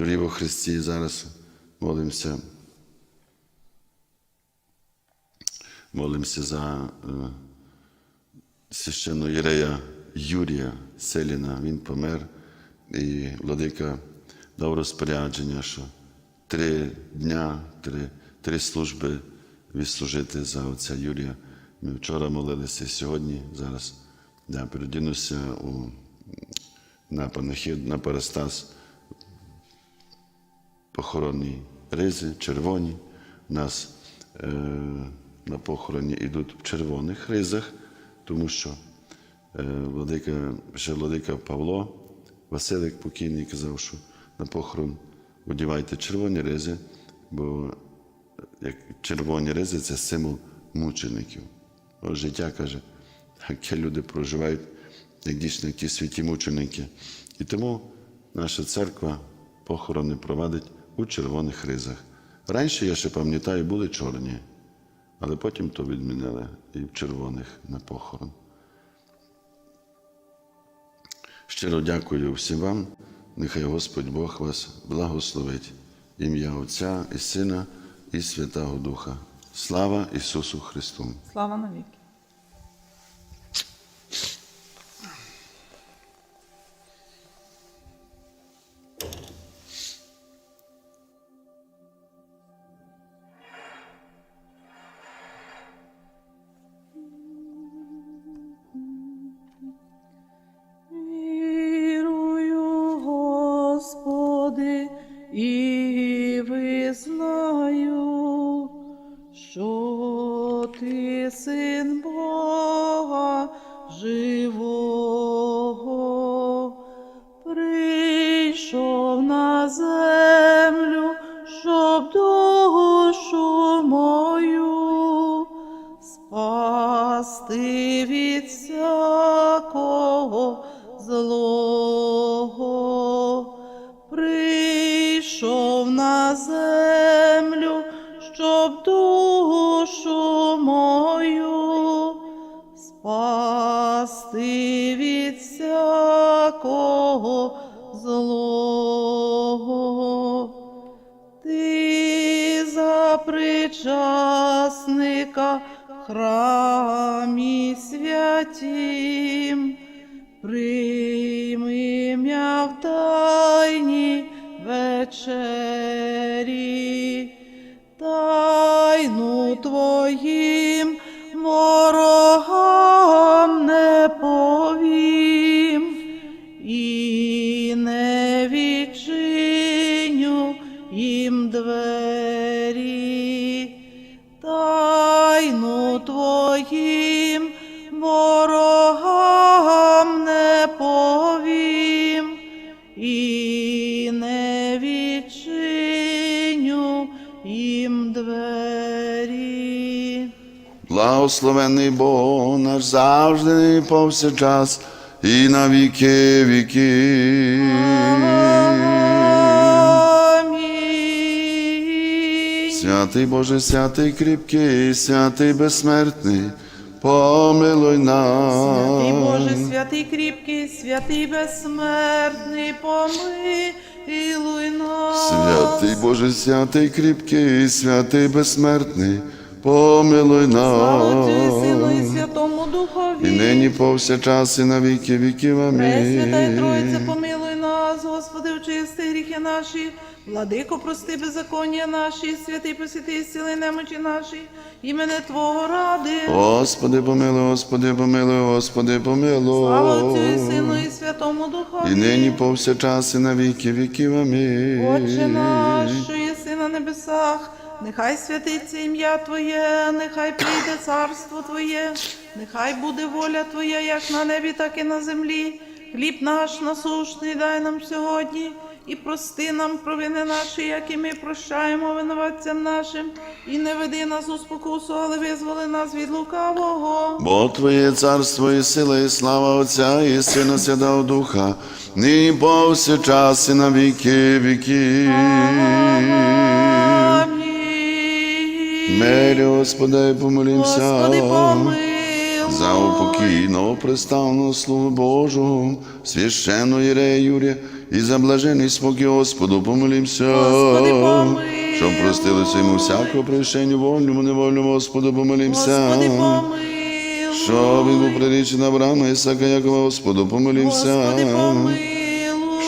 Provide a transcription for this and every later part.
Дорогі во Христі, зараз молимося. Молимося за е, священного Єрея Юрія Селіна. Він помер, і владика дав розпорядження, що три дня, три, три служби відслужити за отця Юрія. Ми вчора молилися, сьогодні, зараз я передінуся у, на панахід, на Парастас похоронні ризи, червоні. У нас е, на похороні йдуть в червоних ризах, тому що е, владика, ще владика Павло, Василик покійний казав, що на похорон одівайте червоні ризи, бо як червоні ризи це символ мучеників. О, життя каже, яке люди проживають, як дійсно як ті святі мученики. І тому наша церква похорони провадить у червоних ризах. Раніше, я ще пам'ятаю, були чорні, але потім то відмінили і в червоних на похорон. Щиро дякую всім вам. Нехай Господь Бог вас благословить. Ім'я Отця і Сина і Святого Духа. Слава Ісусу Христу! Слава навіки. Причасника в храмі святім, прийми м'я в тайні вечері, тайну твоїм двері. Благословений Бог наш завжди і повсякчас і на віки віки. Амінь. Святий Боже, святий кріпкий, святий безсмертний, помилуй нас. Святий Боже, святий кріпкий, святий безсмертний, помилуй нас. Святий Боже, святий кріпкий, святий безсмертний, помилуй Слава Отцю і Сину і. Святому Духові. І нині повсякчас і на віки віків. Пресвята й Тройця, помилуй нас, Очисти гріхи наші, владико, прости беззаконня наші, святий посвятий сили немочі наші, імене Твого ради. Господи, помилуй, Господи, помилуй, Господи, помилуй. Слава Отцю і Сину і Святому Духові. І нині повсякчас і на віки віків. Амінь. Отче наш, що єси на небесах, нехай святиться ім'я Твоє, нехай прийде царство Твоє, нехай буде воля Твоя, як на небі, так і на землі. Хліб наш насушний дай нам сьогодні, і прости нам провини наші, як і ми прощаємо винуватцям нашим, і не веди нас у спокусу, але визволи нас від лукавого. Бо Твоє царство і сила, і слава Отця, і Сина Святого Духа, нині повсякчас і на віки віків. Амінь. Мирі, Господи, помолімся. Господи, помилуй. За упокійного представного слугу Божого, священного Єрея Юрія і за блажений спокій Господу. Господи, помилуй. Щоб простилося йому всякого прощення, вольному, невольному, Господу. Господи, помилуй. Щоб він був прирічений Авраама, Ісака, Якова, Господу. Господи, помилуй.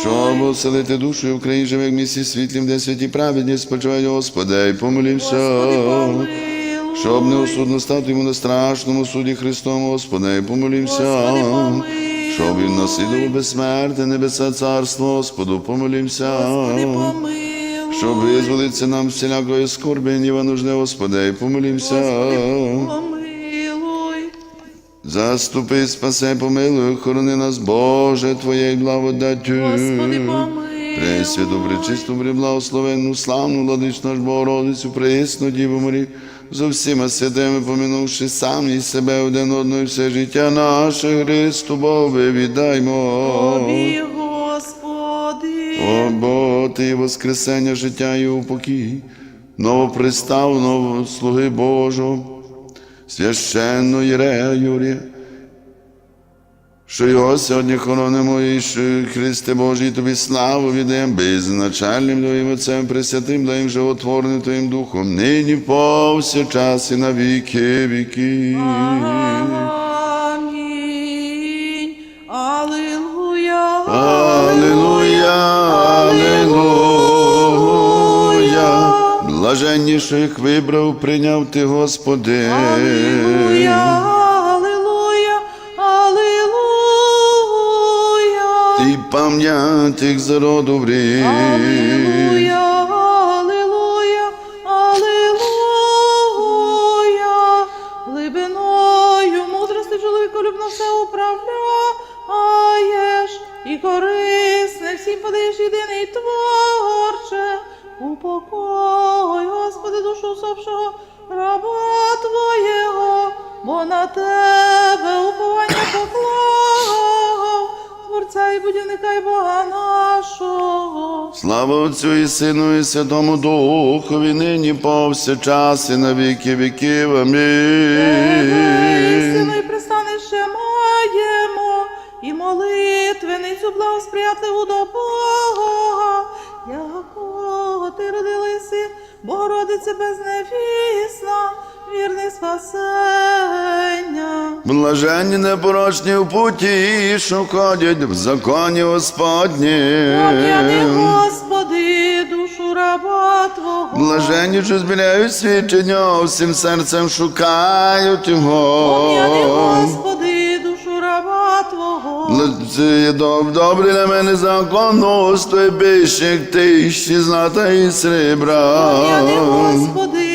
Щоб оселити душу в країні живе в місті світлім, де святі праведні спочивають, Господи, і помолімся. Господи, помилуй. Щоб неосудно стати йому на страшному суді Христом, Господи, помолімся. Щоб він наслідував безсмертне небеса царство, Господу, помолімся. Щоб визволитися нам всілякої скорби, ніва нужне, Господи, помолімся. Заступи, спаси, помилуй, хорони нас, Боже, Твоєю благодаттю. Господи, помилуй. Пресвяту, пречисту, преблагословенну, славну, владичну наш Богородицю, пресну Діву Марію, за всіма святими, помінувши самі себе один одного і все життя наше, Христу Бове, віддаймо. Тобі, Господи. О, бо Ти воскресення життя і упокій, новоприставного слуги Божого, священного Єрея Юрія, що його сьогодні хоронимо і що Христе Божий, тобі славу віддаємо беззначальним Твоїм Отцем, Пресвятим, Твоїм животворним Твоїм Духом, нині повсякчас і на віки віки. Амінь. Алілуя. Аллилуйя, Аллилуйя. Блаженніших вибрав, прийняв ти, Господи. Алілуя. Пам'ятих за роду врій. Алілуя. Алілуя. Алілуя. Глибиною мудрости чоловіколюбно все управляєш, і корисне всім подаєш єдиний творче. Упокой, Господи, душу усопшого раба Твоєго, бо на Тебе уповання поклав, Творця і будівника і Бога нашого. Слава Отцю і Сину, і Святому Духові, нині повсякчас і на віки віків. Амінь. істину і пристанище маємо, і молитвеницю благосприятливу до Бога, якого ти родили син, Богородице безневісна, вірний спасення. Блаженні непорочні в путі, що ходять в законі Господні. Пом'яни, Господи, душу раба Твого. Блаженні, що збіляють свідчення, всім серцем шукають Пом'яни, його. Господи, душу раба Твого. Добрий на мене законносто, і більше тисячі злата і срібра. Пом'яни, Господи,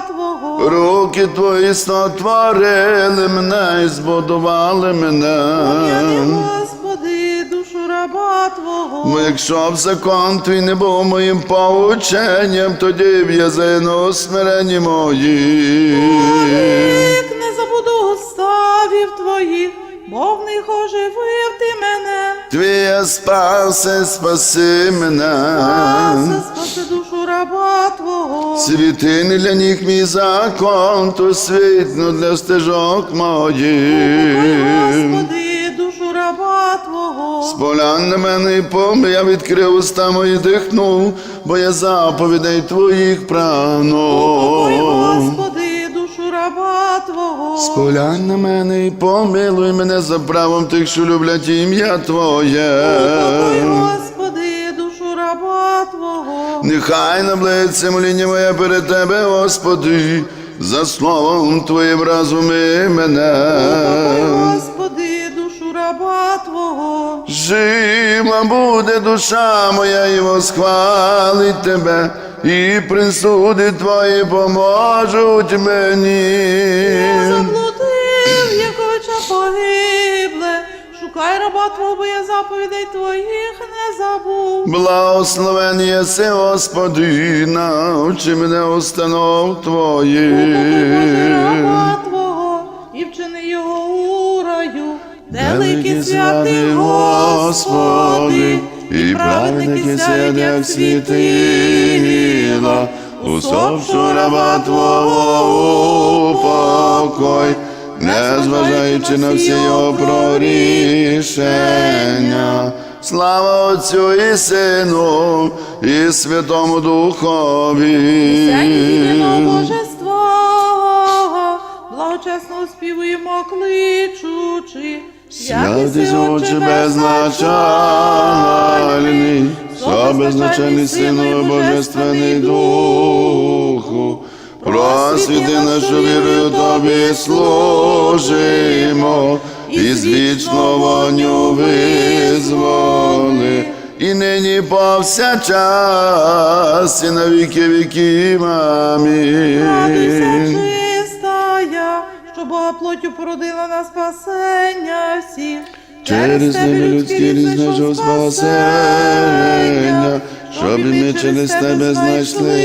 Твого. Руки твої створили мене і збудували Пом'яни, мене. Господи, душу раба Твого. Бо якщо б закон твій не був моїм поученням, тоді б я загинув у смиренні моїм. Вік не забуду уставів Твоїх, бо в них оживив Ти мене. Твоя спаси, спаси мене. Спаси, спаси душу раба Твого. Світини для них мій закон, то світно для стежок моїх. Господи, душу раба Твого. Полян на мене і помри, я відкрив уста мої дихнув, бо я заповідей твоїх прагну. Полян на мене і помилуй мене за правом тих, що люблять ім'я Твоє. Господи, Твого. Нехай наблиться моління моє перед Тебе, Господи, за словом Твоїм разуми мене. Господи, душу раба Твого. Жива буде душа моя і восхвалить тебе, і присуди твої поможуть мені. Раба Твого, бо я заповідей Твоїх не забув. Благословен єси, Господи, навчи мене установ Упокой, Боже, Твоїх. раба Твого, і вчини його у раю. Великий святий Господи, і праведники сядь, як світила, усопшу раба Твого упокой, не зважаючи на всі його прорішення, Слава Отцю і Сину, і Святому Духові. божества, благочесно співуємо кличучи. Святий Отче безначальний, безначальний Сину Божественний Духу, просвіти нашу вірою Тобі служимо, і з вічного вогню визволи, і нині повсякчас, і на віки віків. Амінь. чистая, що Бога плотю породила на спасення всіх. Через тебе людські різножого спасення, щоб ми через тебе знайшли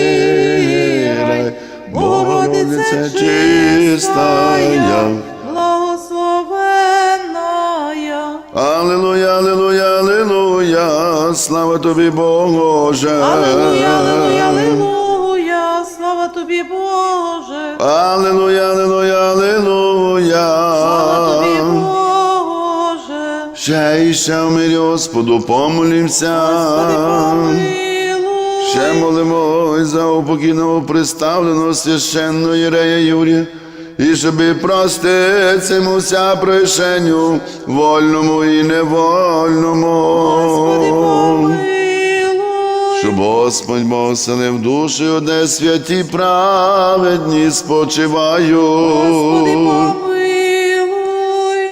рай. Богородице чистая. Слава тобі, Боже. Аллилуйя, аллилуйя, аллилуйя, слава тобі, Боже. Аллилуйя, аллилуйя, Слава тобі, аллилуйя. Боже. Ще і ще в мирі Господу помолімся. Господи, помилуй. Ще молимось за упокійного представленого священного Єрея Юрія, і щоби проститься йому вся прощенню, вольному і невольному. Господи, помилуй. Щоб Господь Бог оселив душі, де святі праведні спочивають. Господи, помилуй.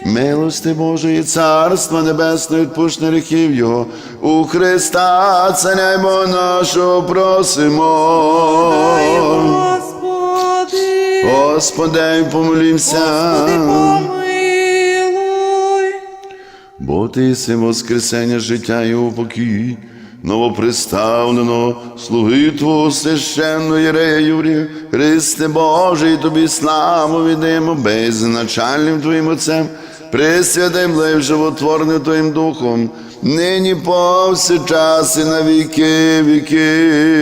Милости Божої, Царства Небесного, відпущення гріхів Його, у Христа, Царя й нашого просимо. Господи. Господи, помолімся. Господи, помилуй. Бо ти єси воскресення життя і упокій, новоприставленого слуги Твого священного Єрея Юрія, Христе Божий, тобі славу віддаємо беззначальним Твоїм Отцем, присвятим блив животворним Твоїм Духом, нині повсякчас і на віки віки.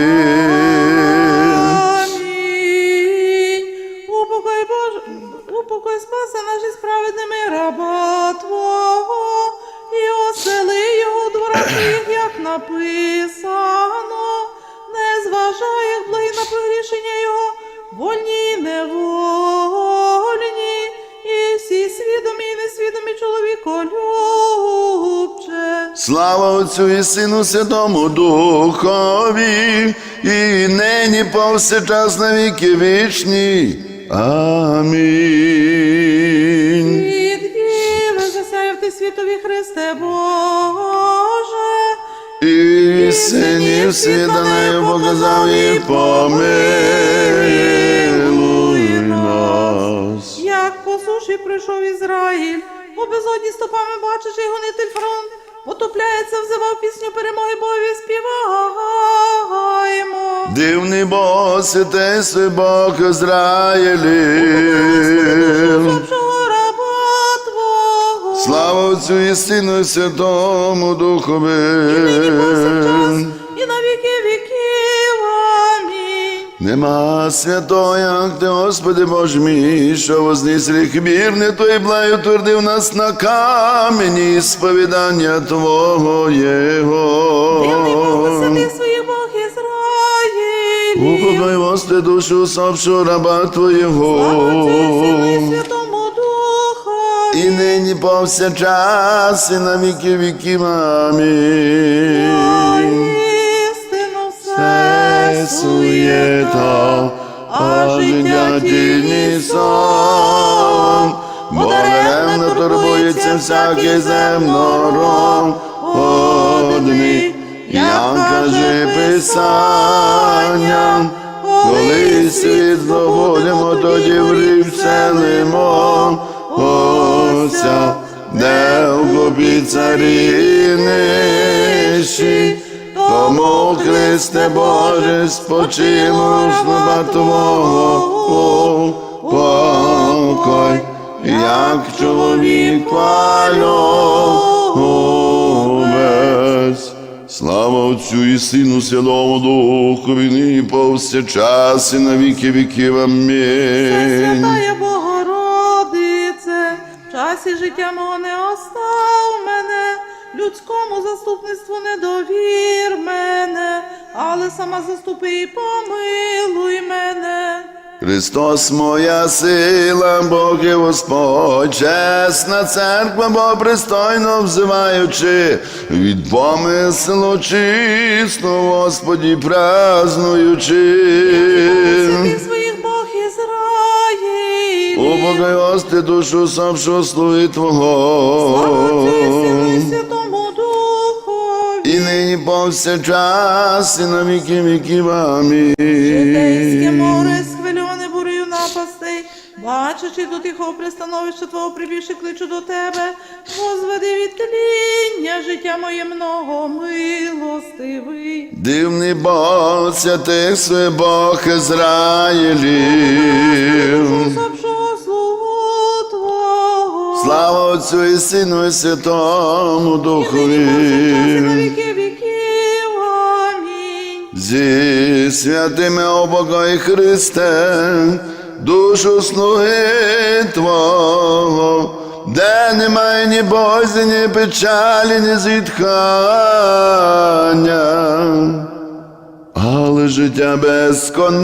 Написано, не зважай, як благі на пригрішення його, вольні і невольні, і всі свідомі і несвідомі чоловіколюбче. Слава Отцю і Сину Святому Духові, і нині повсякчас на віки вічні. Амінь. Від діви засяяв ти світові Христе Боже. І синів світа нею показав і помилуй нас. Як по суші прийшов Ізраїль, по безодні стопами бачиш і гонитель фронт, потопляється, взивав пісню перемоги Богові, співаємо. Дивний Бог, святий свій Бог Ізраїлі. Отцю і Сину і Святому Духові. І на віки віків. Амінь. Нема святого, як ти, Господи Боже мій, що возніс рік вірний, той блаю твердив нас на камені сповідання Твого Дивний Бог, Єго. своїх Бог Ізраїлі. Упокой, Господи, душу усопшу раба Твоєго. Слава Отцю і Сину і Святому. І нині повсякчас, і на віки віків. Амінь. Все суєта, а життя тіні сон, бо даремно турбується всякий земнородний, як каже Писання, коли світ здобудемо, тоді в рів вселимо, Отця, де в купі царі нищі, тому Христе Боже, спочину слаба Твого покой, як чоловік пальовець. Слава Отцю і Сину Святому Духові, нині повсякчас і на віки віків. Амінь. Богородице, життя мого не остав мене, людському заступництву не довір мене, але сама заступи і помилуй мене. Христос моя сила, Бог і Господь, чесна церква, бо пристойно взиваючи, від помислу чисто, Господі празнуючи. Святих своїх Бог гости душу сопшу слуги Твого. І Сину і Святому Духові. І нині повсякчас, і на віки віків. Житейське Амінь. море, схвильоване бурею напастей, бачачи до тихого пристановища Твого прибільше кличу до Тебе, возведи від тління життя моє много милостивий. Дивний Бог, святих свій Бог Ізраїлів. Слава Отцю і Сину і Святому І Духові. і Зі святими обогой Христе, душу слуги Твого, де немає ні бозі, ні печалі, ні зітхання, але життя безконечне.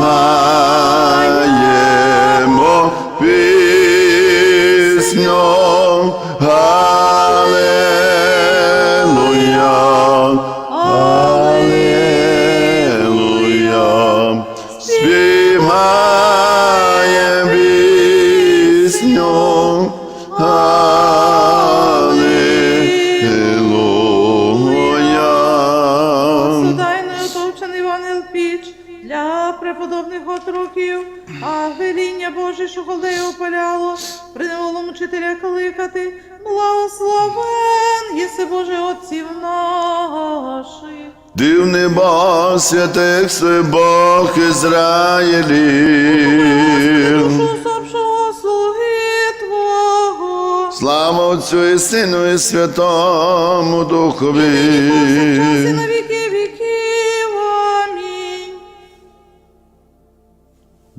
Співаємо святих свій Бог Ізраїлів. Слава Отцю і Сину і Святому Духові.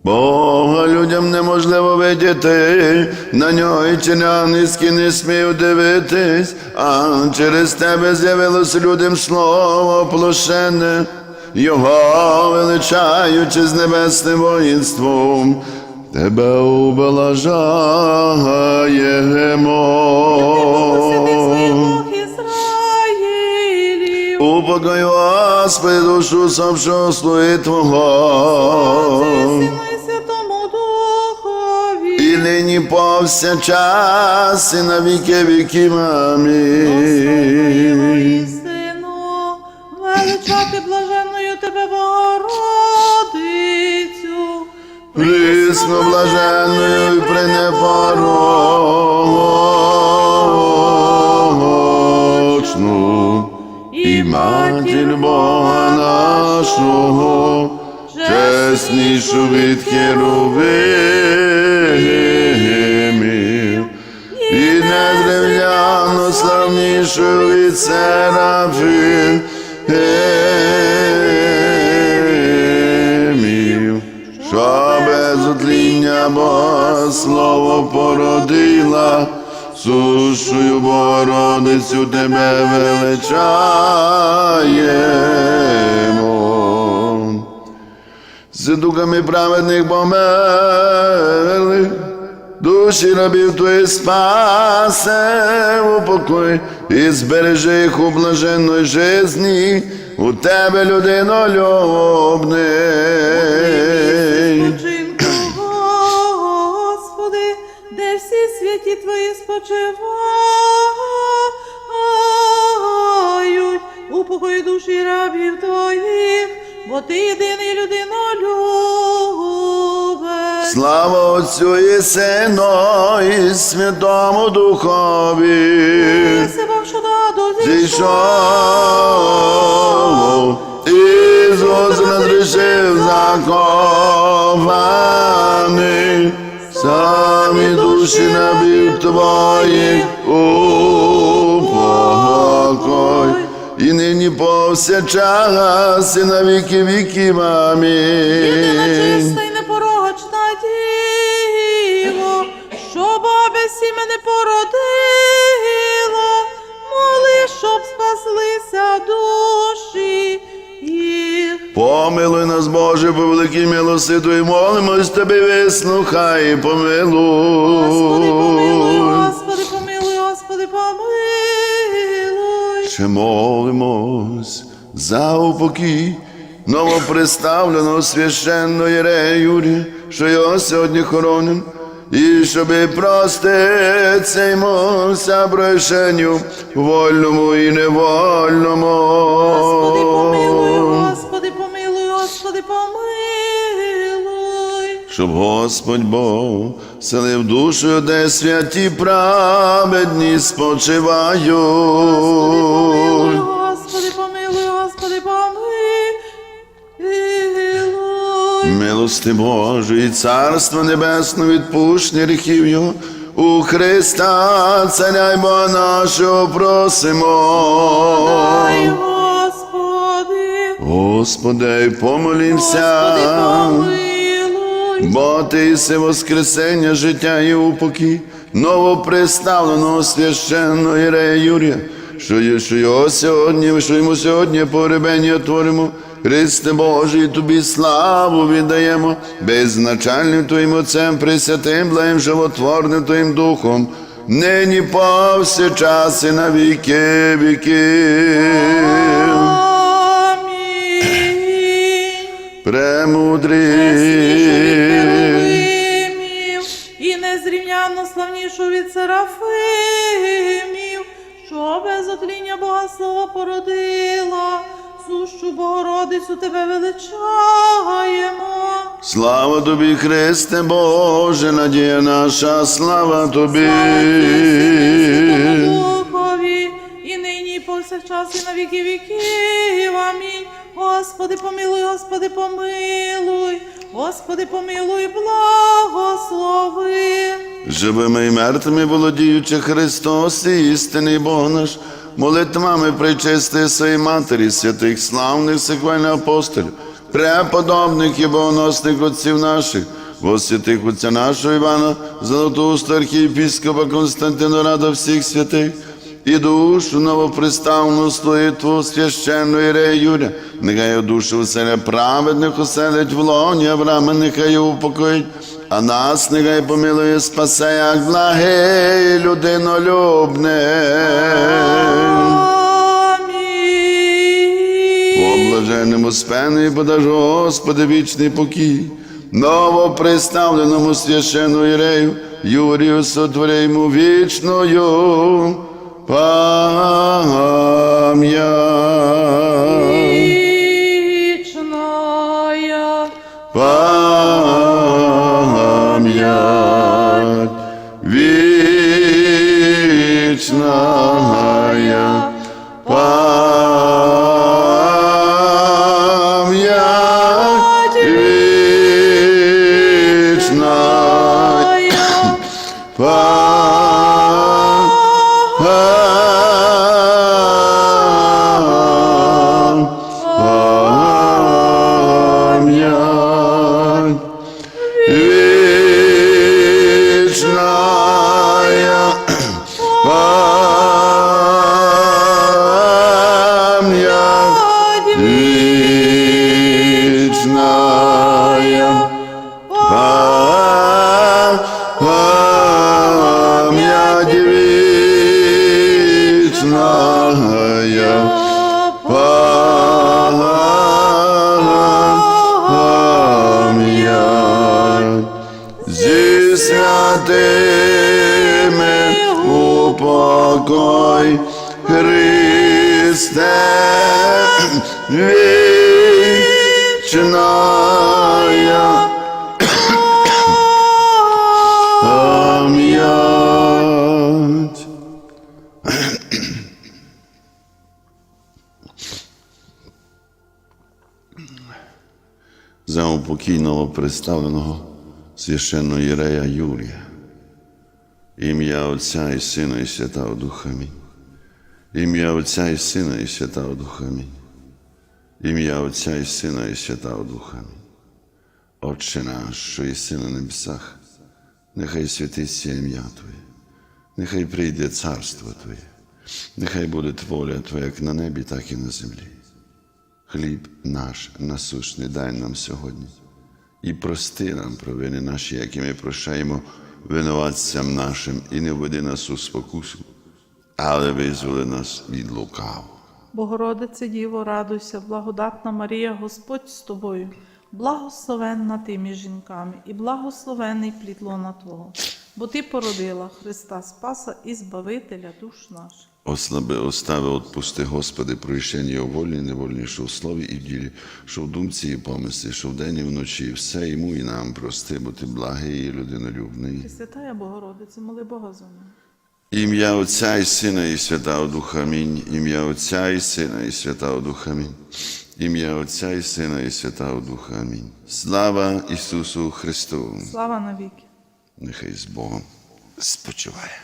Бога людям неможливо видіти, на нього і чиняниськи не смію дивитись, а через тебе з'явилось людям слово площене, його величаючи з небесним воїнством. Тебе Ізраїлів. Упокой Господи, душу совшого слуги Твого. І нині повсякчас, і на віки віків. Славимо Амінь. величати блаженною тебе, Богородицю. Прісно блаженною і пренепорочну, і матір Бога нашого, чеснішу від херовимів, і незрівняно славнішу від серафимів, отління слово породила, сушою Богородицю тебе величаємо. З духами праведних померлих, душі рабів твої спасе у покой і збережи їх у блаженної жизні, у тебе людинолюбний. Спочивають, упокой душі рабів Твоїх, бо Ти єдиний людинолюбець. Слава Отцю і Сину і Святому Духові. Зійшов, Ісус розрішив закований, самі душі набив твоїх упокой. покой. І нині повсякчас і на віки віків. Амінь. Помилуй нас, Боже, по великій милости Твоїй, молимось Тобі, вислухай і помилуй. Господи, помилуй, Господи, помилуй, Господи, помилуй. Ще молимось за упокій новоприставленого священного Єрея Юрія, що його сьогодні хороним, і щоби проститься йому вся прощенню вольному і невольному. Господи, помилуй, Щоб Господь Бог селив душу, де святі праведні спочивають. Помилуй, Господи, помилуй, Господи, помилуй. Милости Божої, Царства Небесного, відпущення гріхів Його, у Христа, Царя й Бога нашого просимо. Дай, Господи, Господи, помолімся, Господи, помилуй. Бо Ти єси воскресення, життя і упокій, новоприставленого священного Єрея Юрія, що, є- що його сьогодні, що йому сьогодні погребення творимо, Христе Божий, Тобі славу віддаємо, беззначальним Твоїм Отцем, Пресвятим, благим животворним Твоїм Духом, нині повсякчас і на віки віків. Амінь. Премудрий. Незрівнянно славнішу від серафимів, що без отління Бога Слова породила, сущу Богородицю тебе величаємо. Слава тобі, Христе Боже, надія наша, слава тобі. Святому Духові, і нині, і повсякчас, і на віки віків. Амінь. Господи, помилуй, Господи, помилуй, Господи, помилуй, благослови. Живими і мертвими володіючи Христос, і істинний Бог наш, молитвами причисти своїй матері, святих славних сихвальних апостолів, преподобних і богоносних отців наших, во святих отця нашого Івана, Золотоуста архієпіскопа Константина Рада всіх святих, і душу новоприставну служитву священної Ірея Юря, нехай душу уселя праведних оселять в лоні Авраама, нехай упокоїть, а нас нехай помилує спасе, як благий людинолюбне. Блаженному спену і подаж, Господи, вічний покій, новоприставленому священну Ірею, Юрію сотворяймо вічною пам'ять. Представленого священного Єрея Юрія, ім'я Отця і Сина і Святого Духа. Амінь. Ім'я Отця і Сина і Святого Духа. Амінь. Ім'я Отця і Сина і Святого Духа. Амінь. Отче наш, що єси на небесах, нехай святиться ім'я Твоє, нехай прийде царство Твоє, нехай буде воля Твоя як на небі, так і на землі. Хліб наш насущний дай нам сьогодні і прости нам провини наші, які ми прощаємо винуватцям нашим, і не введи нас у спокусу, але визволи нас від лукавого. Богородице Діво, радуйся, благодатна Марія, Господь з тобою, благословенна ти між жінками, і благословений плід лона Твого, бо Ти породила Христа Спаса і Збавителя душ наших. Ослаби, остави, отпусти, Господи, прощення у вольні, невольні, що в слові і в ділі, що в думці і помислі, що вдень і вночі, все йому і нам прости, бо ти благий і людинолюбний. Пресвятая Богородице, моли Бога за мене. Ім'я Отця і Сина і Святого Духа Амінь. Ім'я Отця і Сина і Святого Духа Амінь. Ім'я Отця і Сина і Святого Духа Амінь. Слава Ісусу Христу! Слава навіки! Нехай з Богом спочиває.